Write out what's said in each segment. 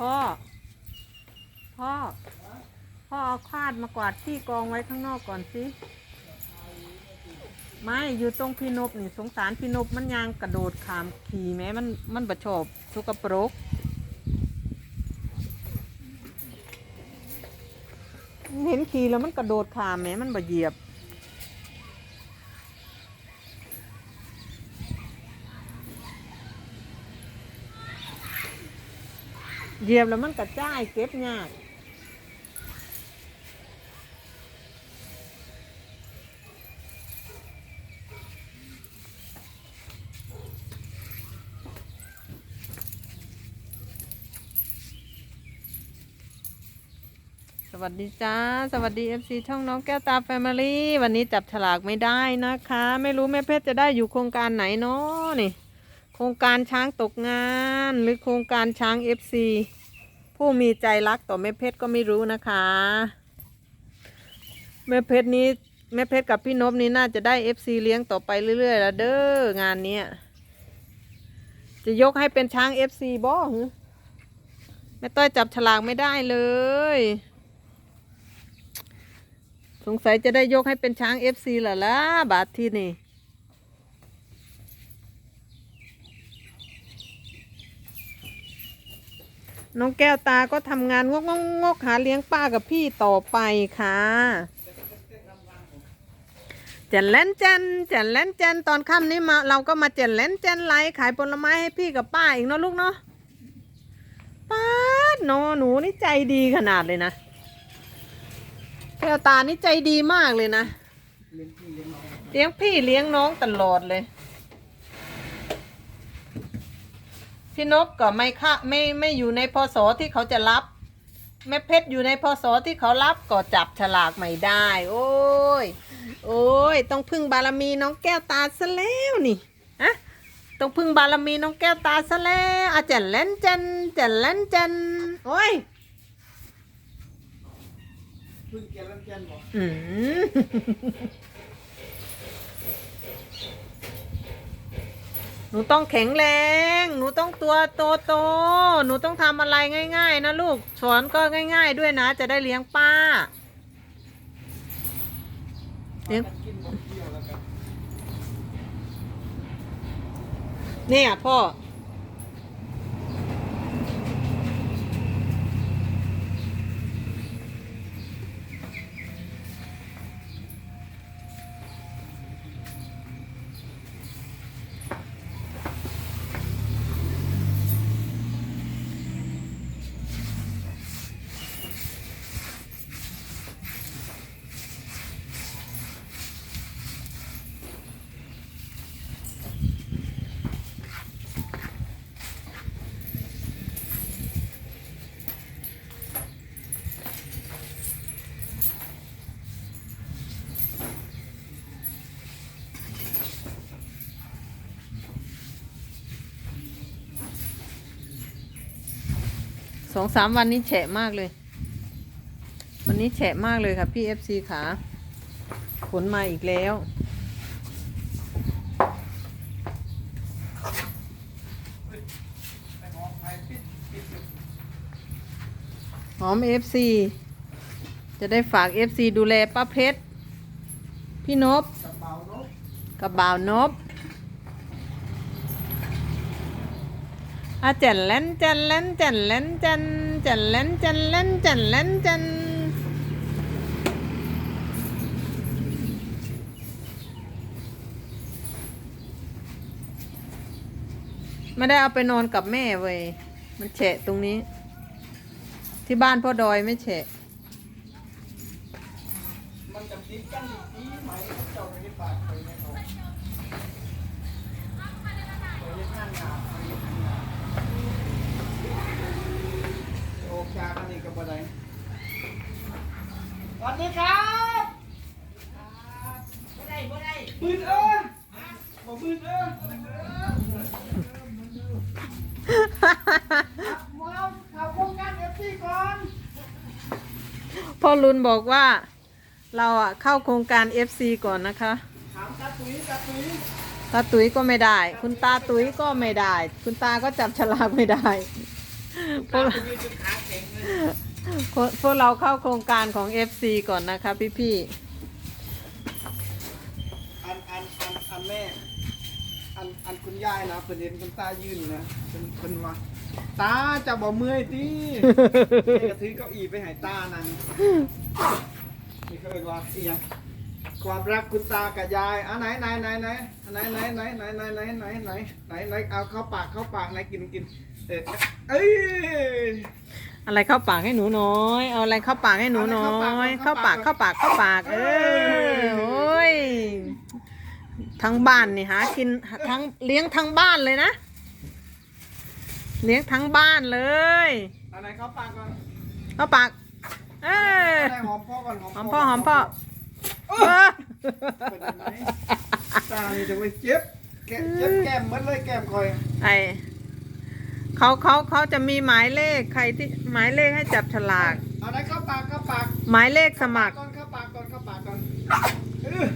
พ่อ พ่อ พ่อเอาคาดมากวาดที่กองไว้ข้างนอกก่อนสิไม่อยู่ตรงพี่นบนี่สงสารพี่นบมันยางกระโดดขามขี่แม้มันมันประชอบสกปรกเห็นขี่แล้วมันกระโดดขามแม้มันบ่เหยียบ ยียบแล้วมันกระจายเก็บยากสวัสดีจ้า สวัสดี FC ช่องน้องแก้วตาแฟมิลี่วันนี้จับฉลากไม่ได้นะคะ ไม่รู้แม่เพชรจะได้อยู่โครงการไหนเนาะนี่ โครงการช้างตกงาน หรือโครงการช้าง FC ผู้มีใจรักต่อแม่เพชรก็ไม่รู้นะคะ แม่เพชรนี้แม่เพชรกับพี่นพนี่น่าจะได้ FC เลี้ยงต่อไปเรื่อยๆแล้วเด้องานเนี้ยจะยกให้เป็นช้าง FC บ่หรือแม่ต้อยจับฉลากไม่ได้เลย สงสัยจะได้ยกให้เป็นช้าง FC เหรอล่ะบาทที่นี่ น้องแก้วตาก็ทำงานงกงกงกหาเลี้ยงป้ากับพี่ต่อไปค่ะเจนเล่นเจนเจนเล่นเจนตอนค่ำนี้มาเราก็มาเจนเล่นเจนไลฟ์ขายผลไม้ให้พี่กับป้าอีกเนาะลูกเนาะป้าดเนอะหนูนี่ใจดีขนาดเลยนะแก้วตานี่ใจดีมากเลยนะเลี้ยงพี่เลี้ยงน้องตลอดเลย พี่นกก็ไม่ค่ะไม่ไม่อยู่ในพศที่เขาจะรับ แม่เพชรอยู่ในพศที่เขารับก็จับฉลากไม่ได้ โอ้ย โอ้ย ต้องพึ่งบารมีน้องแก้วตาซะแล้วนี่ฮะต้องพึ่งบารมีน้องแก้วตาซะแล้วอาจารย์เล่นจันเจันเล่นจันโอ้ยพึ่งเกียร์ลำเกียนบอกอืม หนูต้องแข็งแรง หนูต้องตัวโตโต หนูต้องทำอะไรง่าย ๆ นะลูก สอนก็ง่าย ๆ ด้วยนะ จะได้เลี้ยงป้า เลี้ยงเนี่ยพ่อ องสามวันนี้แฉะมากเลย วันนี้แฉะมากเลยค่ะพี่เอฟซีขาขนมาอีกแล้ว หอมเอฟซีจะได้ฝากเอฟซีดูแลป้าเพชร พี่นบกะเป๋าเนาะกับบ่าวนบ อาเจนเล่นเจนเล่นเจนเล่นเจนเจนเล่นเจนเล่นเจนเล่นเจนไม่ได้เอาไปนอนกับแม่เว้ยมันแฉะตรงนี้ ที่บ้านพ่อดอยไม่แฉะมันจะติดกันอีกทีไหมเจ้าไม่ได้ฝากไปในเขาไปเล่นงานงานไปเล่นงาน โอเคกันนี่กับอะไรสวัสดีครับบ่ได้บ่ได้บืนเอิญบ่บืนเอิญมองข่าโครงการเอฟซีก่อนพ่อรุนบอกว่าเราอะเข้าโครงการ FC ก่อนนะคะ ถามตาตุ้ยตาตุ้ยตาตุ๋ยก็ไม่ได้ คุณตาตุ๋ยก็ไม่ได้ คุณตาก็จับฉลากไม่ได้ พวกยืนจนขาแข็งเลยพวกพวกเราเข้าโครงการของ FC ก่อนนะคะพี่อันอันอันอันแม่อันอันคุณยายนะเพิ่นเห็นคุณตายืนนะเพิ่นเพิ่นว่าตาจะบ่เมื่อยติแม่ก็ถือเก้าอี้ไปให้ตานั่งนี่เขาเรียกว่าเสียง ความรักคุณตากับยายอะไหนไหนไหนไหนไหนไหนไหนไหนไหนไหนไหนไหนไหนไหนเอาเข้าปากเข้าปากไหนกินกินเออเอ้ยๆอะไรเข้าปากให้หนูน้อย เอาอะไรเข้าปากให้หนูน้อยเข้าปากเข้าปากเข้าปากเออโอ้ยทั้งบ้านนี่หากินทั้งเลี้ยงทั้งบ้านเลยนะ เลี้ยงทั้งบ้านเลยอันไหนเข้าปากก่อนเข้าปาก เออได้หอมพ่อก่อนหอมพ่อหอมพ่อ ตานี่จะไปเจ็บแกเจ็บแก้มหมดเลยแก้มคอยไอเขาเขาเขาจะมีหมายเลขใครที่หมายเลขให้จับฉลาก เอาไหนเข้าปากเข้าปากหมายเลขสมัครก่อนเข้าปากก่อนเข้าปากก่อนเออ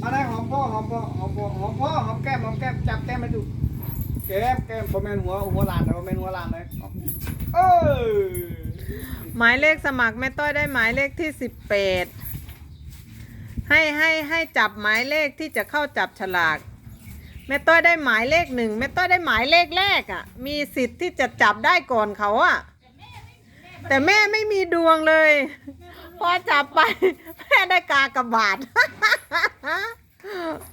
เอาไหนหอมพ่อหอมพ่อหอมพ่อหอมพ่อหอมแก้มหอมแก้มจับแก้มให้ดูแก้มแก้มบ่แม่นหัวหัวหลานนะบ่แม่นหัวหลานเลยเออหมายเลขสมัครแม่ต้อยได้หมายเลขที่สิบแปด ให้ให้ให้จับหมายเลขที่จะเข้าจับฉลากแม่ต้อยได้หมายเลขหนึ่งแม่ต้อยได้หมายเลขแรกอะ่ะ มีสิทธิ์ที่จะจับได้ก่อนเขาอะ่ะ แต่แม่ไม่มีดวงเลย พอจับไปแม่ได้กากระบาท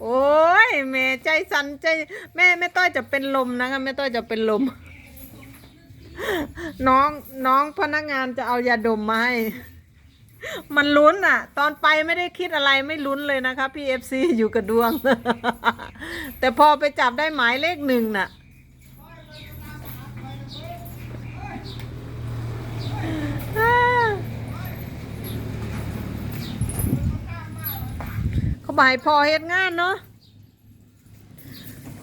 โอ้ยแม่ใจสั่นใจ แม่แม่ต้อยจะเป็นลมนะคะแม่ต้อยจะเป็นลม น้องน้องพนักงานจะเอายาดมมาให้ มันลุ้นอะ ตอนไปไม่ได้คิดอะไรไม่ลุ้นเลยนะคะพี่เอฟซีอยู่กับดวง แต่พอไปจับได้หมายเลขหนึ่งน่ะ เขาบายพอเฮ็ดงานเนาะ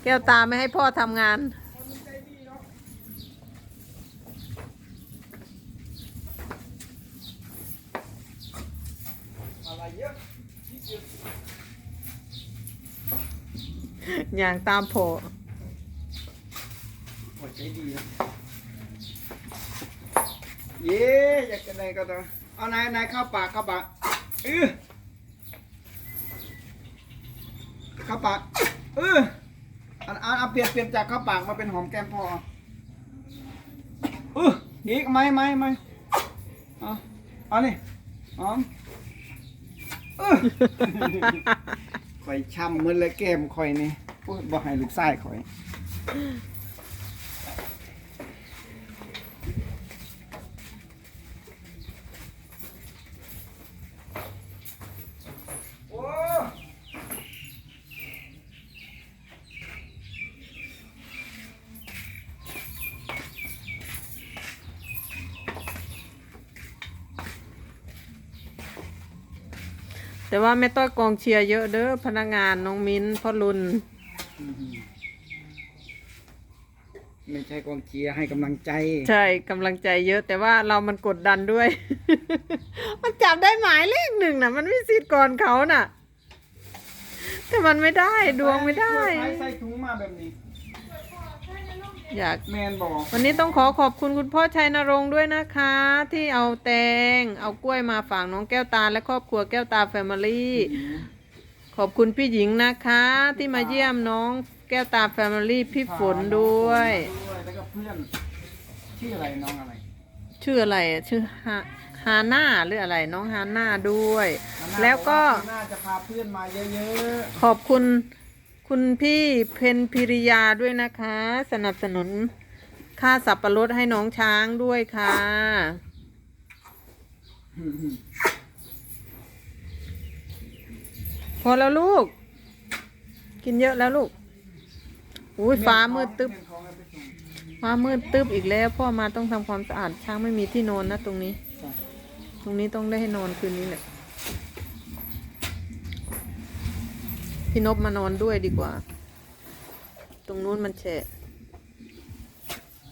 แก้วตาไม่ให้พ่อทำงาน อย่างตามโผหัวใจดีนะเย้อยากจะไหนก็ต้องเอาไหนไหนเข้าปากเข้าปากเออเข้าปากเอออันอันเอาเปลี่ยนเปลี่ยนจากเข้าปากมาเป็นหอมแก้มพอเอออีกไหมไหมไหมเอาเอานี่หอมเออ ข่อยช้ำเหมือนเลยแก้มข่อยนี่บ่ให้ลูกชายข่อย แต่ว่าแม่ต้อยกองเชียร์เยอะเด้อพนักงานน้องมิ้นพ่อรุนไม่ใช่กองเชียร์ให้กำลังใจ ใช่กำลังใจเยอะ แต่ว่าเรามันกดดันด้วย มันจับได้หมายเลขหนึ่งน่ะมันไม่สิทธิ์ก่อนเขาน่ะ แต่มันไม่ได้ดวงไม่ได้ ใส่ใส่ถุงมาแบบนี้ อยากแมนบอกวันนี้ต้องขอขอบคุณคุณพ่อชัยนรงค์ด้วยนะคะ ที่เอาแตง เอากล้วยมาฝากน้องแก้วตาและครอบครัวแก้วตาแฟมิลี่ ขอบคุณพี่หญิงนะคะ ที่มาเยี่ยมน้องแก้วตาแฟมิลี่พี่ฝนด้วยด้วยแล้วก็เพื่อนชื่ออะไรน้องอะไร ชื่ออะไรอะชื่อฮาฮาน่าหรืออะไรน้องฮาน่าด้วย แล้วก็น่าจะพาเพื่อนมาเยอะขอบคุณ คุณพี่เพนพิริยาด้วยนะคะ สนับสนุนค่าสับปะรดให้น้องช้างด้วยค่ะ พอแล้วลูก กินเยอะแล้วลูก อุ้ยฟ้ามืดตึ๊บเงินทองให้ไปฟ้ามืดตึ๊บอีกแล้ว พ่อมาต้องทำความสะอาดช้างไม่มีที่นอนนะตรงนี้ ตรงนี้ต้องได้ให้นอนคืนนี้แหละ พี่นบมานอนด้วยดีกว่า ตรงนู้นมันแฉะ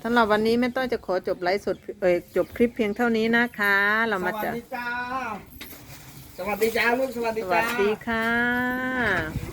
สำหรับวันนี้แม่ต้อยจะขอจบไลฟ์สดเอ่ยจบคลิปเพียงเท่านี้นะคะ เรามาสจะวัสดีจ้า สวัสดีจ้าลูกสวัสดีสจ้า วัสดีค่ะ